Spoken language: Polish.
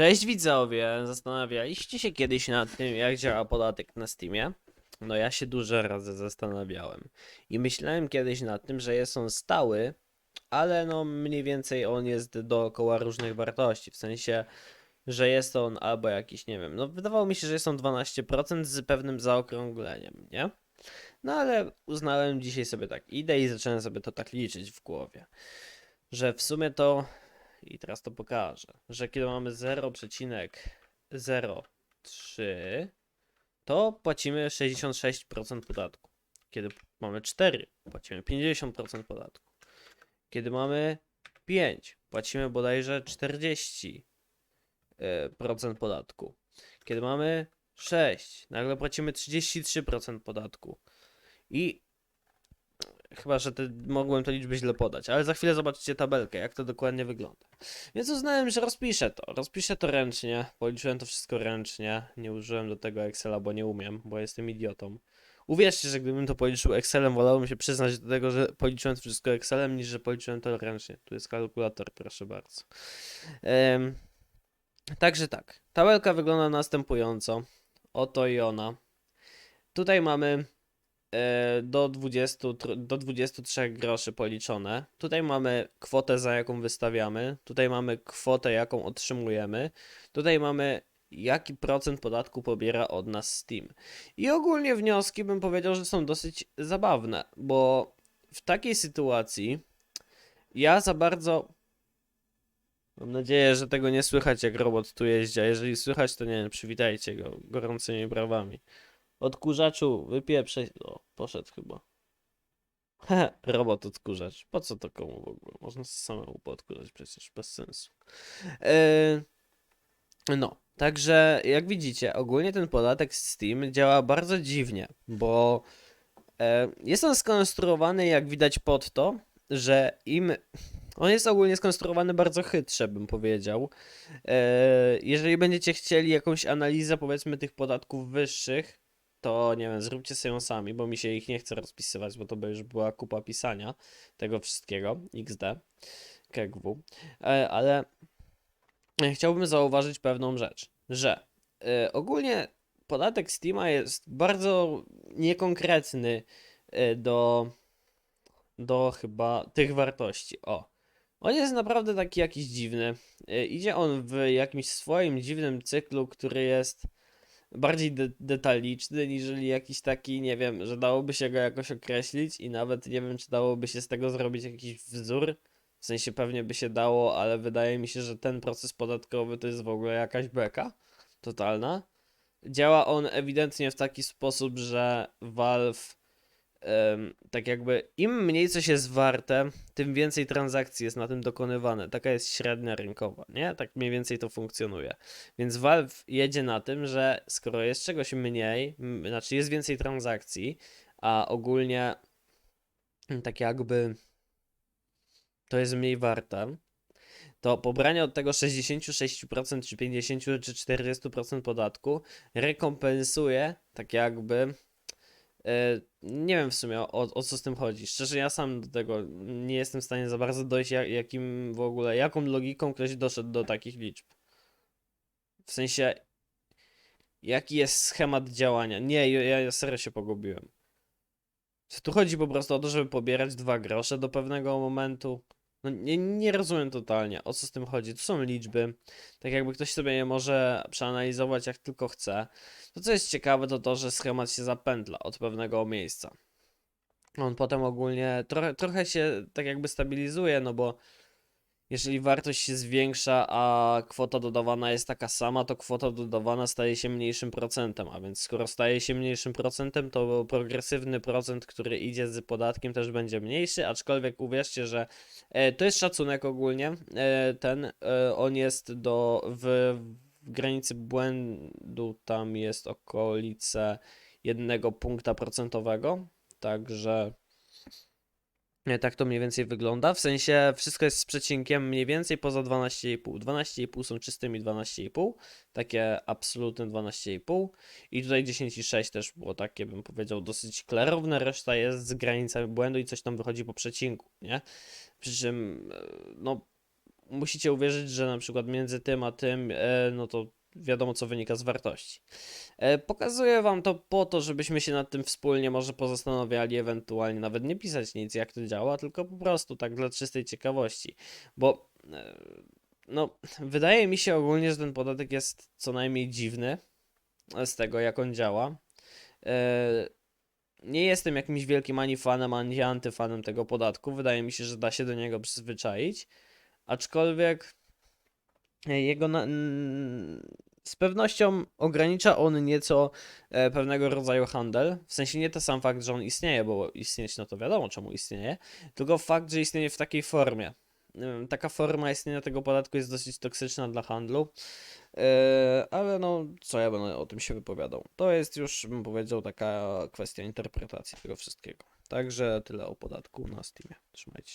Cześć widzowie, zastanawialiście się kiedyś nad tym, jak działa podatek na Steamie? No ja się dużo razy zastanawiałem i myślałem kiedyś nad tym, że jest on stały, ale no mniej więcej on jest dookoła różnych wartości, w sensie, że jest on albo jakiś, nie wiem, no wydawało mi się, że jest on 12% z pewnym zaokrągleniem, nie? No ale uznałem dzisiaj sobie tak, idę i zacząłem sobie to tak liczyć w głowie, że w sumie to i teraz to pokażę, że kiedy mamy 0,03, to płacimy 66% podatku. Kiedy mamy 4, płacimy 50% podatku. Kiedy mamy 5, płacimy bodajże 40% e, procent podatku. Kiedy mamy 6, nagle płacimy 33% podatku. I Chyba, że te, mogłem te liczby źle podać, ale za chwilę zobaczycie tabelkę, jak to dokładnie wygląda. Więc uznałem, że rozpiszę to. Rozpiszę to ręcznie, policzyłem to wszystko ręcznie. Nie użyłem do tego Excela, bo nie umiem, bo jestem idiotą. Uwierzcie, że gdybym to policzył Excelem, wolałbym się przyznać do tego, że policzyłem to wszystko Excelem, niż że policzyłem to ręcznie. Tu jest kalkulator, proszę bardzo. Także tak. Tabelka wygląda następująco. Oto i ona. Tutaj mamy do 20, tr- do 23 groszy policzone. Tutaj mamy kwotę, za jaką wystawiamy. Tutaj mamy kwotę, jaką otrzymujemy. Tutaj mamy, jaki procent podatku pobiera od nas Steam. I ogólnie wnioski bym powiedział, że są dosyć zabawne, bo w takiej sytuacji ja za bardzo. Mam nadzieję, że tego nie słychać, jak robot tu jeździ, a jeżeli słychać, to nie wiem, przywitajcie go gorącymi brawami. Odkurzaczu, wypieprzaj. O, poszedł chyba. Hehe, robot odkurzacz. Po co to komu w ogóle? Można samemu poodkurzać przecież, bez sensu. Yy, no, także jak widzicie, ogólnie ten podatek z Steam działa bardzo dziwnie, bo e, jest on skonstruowany, jak widać pod to, że im. On jest ogólnie skonstruowany bardzo chytrze, bym powiedział. E, jeżeli będziecie chcieli jakąś analizę, powiedzmy, tych podatków wyższych, to nie wiem, zróbcie sobie sami, bo mi się ich nie chce rozpisywać, bo to by już była kupa pisania tego wszystkiego, XD, KGW, E, ale chciałbym zauważyć pewną rzecz, że e, ogólnie podatek Steama jest bardzo niekonkretny e, do, do chyba tych wartości. O, on jest naprawdę taki jakiś dziwny. E, Idzie on w jakimś swoim dziwnym cyklu, który jest bardziej de detaliczny, niżeli jakiś taki, nie wiem, że dałoby się go jakoś określić i nawet nie wiem, czy dałoby się z tego zrobić jakiś wzór. W sensie pewnie by się dało, ale wydaje mi się, że ten proces podatkowy to jest w ogóle jakaś beka totalna. Działa on ewidentnie w taki sposób, że Valve tak jakby im mniej coś jest warte, tym więcej transakcji jest na tym dokonywane. Taka jest średnia rynkowa, nie? Tak mniej więcej to funkcjonuje. Więc Valve jedzie na tym, że skoro jest czegoś mniej, znaczy jest więcej transakcji, a ogólnie tak jakby to jest mniej warte, to pobranie od tego 66% czy 50 czy 40% podatku rekompensuje tak jakby Nie wiem w sumie o, o co z tym chodzi. Szczerze, ja sam do tego nie jestem w stanie za bardzo dojść, jak, jakim w ogóle, jaką logiką ktoś doszedł do takich liczb. W sensie, jaki jest schemat działania? Nie, ja, ja serio się pogubiłem. Tu chodzi po prostu o to, żeby pobierać dwa grosze do pewnego momentu? No nie, nie rozumiem totalnie, o co z tym chodzi. Tu są liczby, tak jakby ktoś sobie je może przeanalizować jak tylko chce. To co jest ciekawe to to, że schemat się zapętla od pewnego miejsca. On potem ogólnie trochę, trochę się tak jakby stabilizuje, no bo jeżeli wartość się zwiększa, a kwota dodawana jest taka sama, to kwota dodawana staje się mniejszym procentem, a więc skoro staje się mniejszym procentem, to progresywny procent, który idzie z podatkiem też będzie mniejszy, aczkolwiek uwierzcie, że e, to jest szacunek ogólnie, e, ten, e, on jest do, w, w granicy błędu, tam jest okolice jednego punkta procentowego, także... Nie, Tak to mniej więcej wygląda. W sensie wszystko jest z przecinkiem mniej więcej poza 12,5. 12,5 są czystymi 12,5. Takie absolutne 12,5. I tutaj 10,6 też było takie, bym powiedział, dosyć klarowne. Reszta jest z granicami błędu i coś tam wychodzi po przecinku, nie? Przy czym, e, no, musicie uwierzyć, że na przykład między tym a tym, e, no to wiadomo co wynika z wartości. E, Pokazuję wam to po to, żebyśmy się nad tym wspólnie może pozastanawiali, ewentualnie nawet nie pisać nic jak to działa, tylko po prostu tak dla czystej ciekawości, bo e, no wydaje mi się ogólnie, że ten podatek jest co najmniej dziwny z tego jak on działa. E, Nie jestem jakimś wielkim ani fanem, ani antyfanem tego podatku. Wydaje mi się, że da się do niego przyzwyczaić. Aczkolwiek e, jego na, z pewnością ogranicza on nieco e, pewnego rodzaju handel. W sensie nie to sam fakt, że on istnieje, bo istnieć, no to wiadomo czemu istnieje, tylko fakt, że istnieje w takiej formie. Taka forma istnienia tego podatku jest dosyć toksyczna dla handlu. E, ale no, co ja będę o tym się wypowiadał? To jest już, bym powiedział, taka kwestia interpretacji tego wszystkiego. Także tyle o podatku na Steamie. Trzymajcie się.